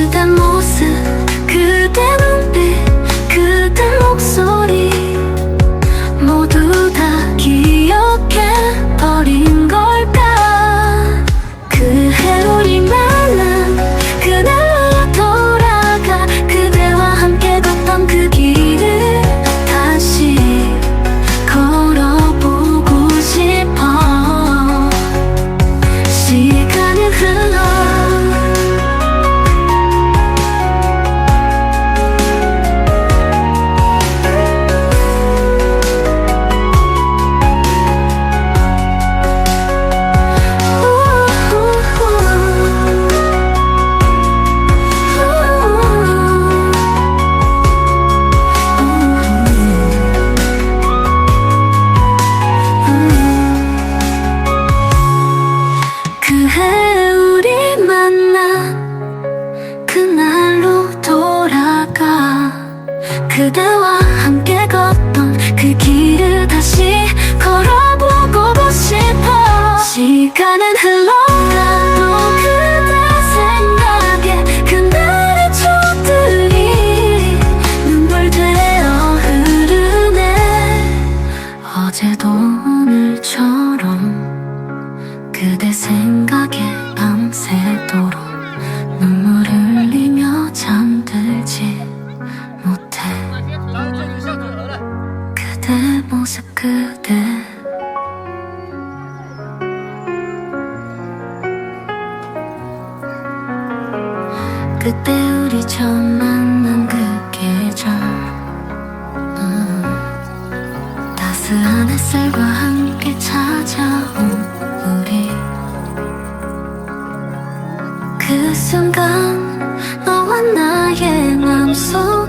그대 모습 그대 눈빛 그대 목소리 모두 다 기억해버린 그때 우리 처음 만난 그 계절. 음, 따스한 햇살과 함께 찾아온 우리. 그 순간 너와 나의 마음속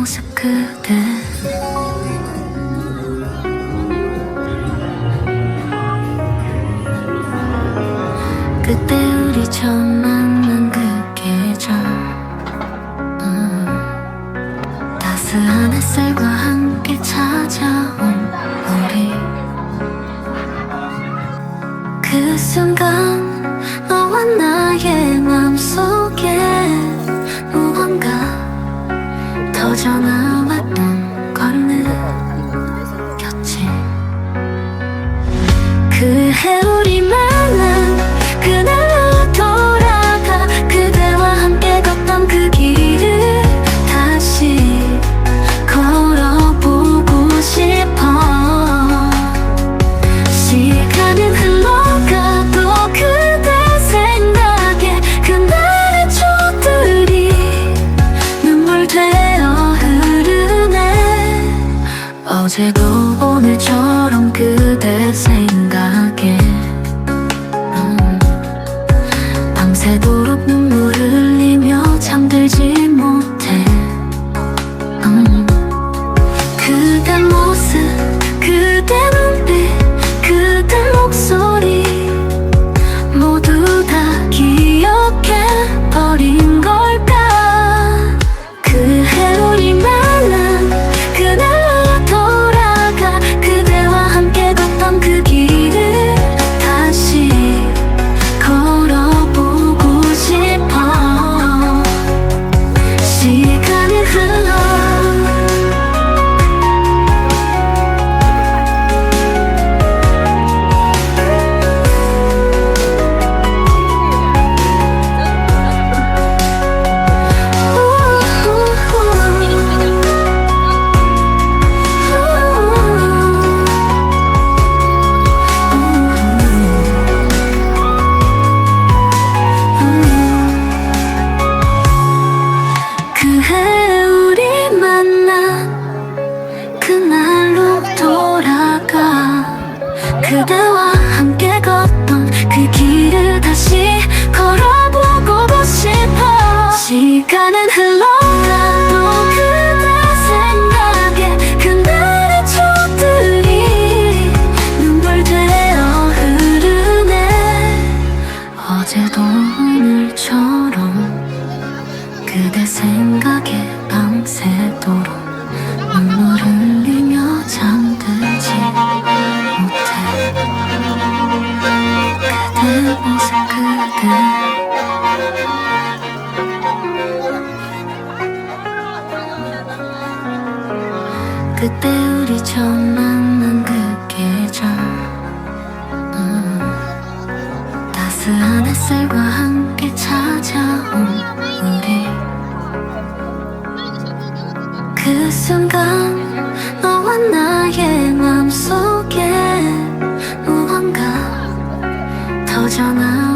모습 그대. 그때 우리 처음 만난 그 계절. 음. 따스한 햇살과 함께 찾아온 우리. 그 순간 場の 가는 흘러가도 그대 생각에 그날의 초들이 눈물 되어 흐르네. 어제도 오늘처럼 그대 생각에 밤새도록 눈물 흘리며 잠들지 못해. 그대 모습 그대 처음 만난 그 계절 음, 따스한 햇살과 함께 찾아온 우리. 그 순간 너와 나의 마음속에 무언가 터져나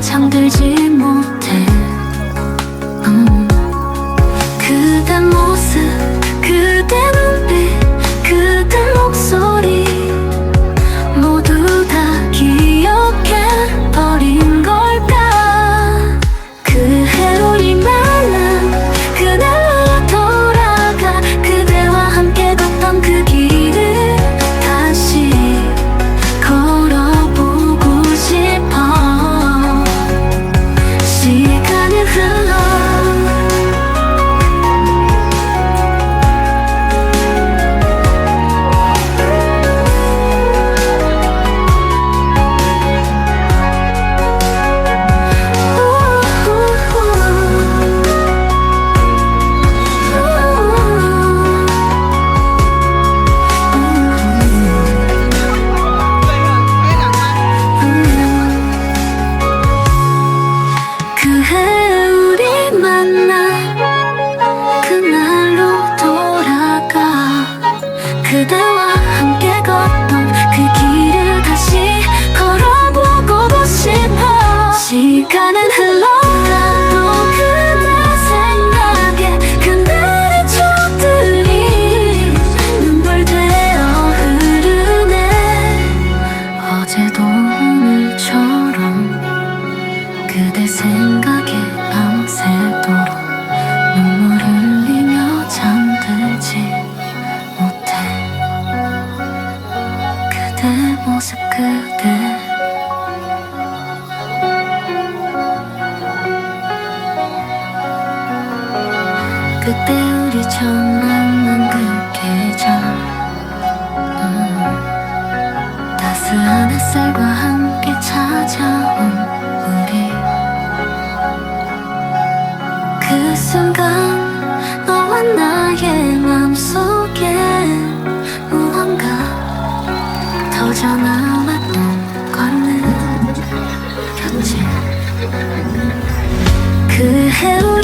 잠들지 모습 그대. 그때 우리 처음 만난 그 계절 음, 따스한 햇살과 함께 찾아온 우리. 그 순간 너와 나의 맘속 퍼져나왔던 걷는 곁에 그 해로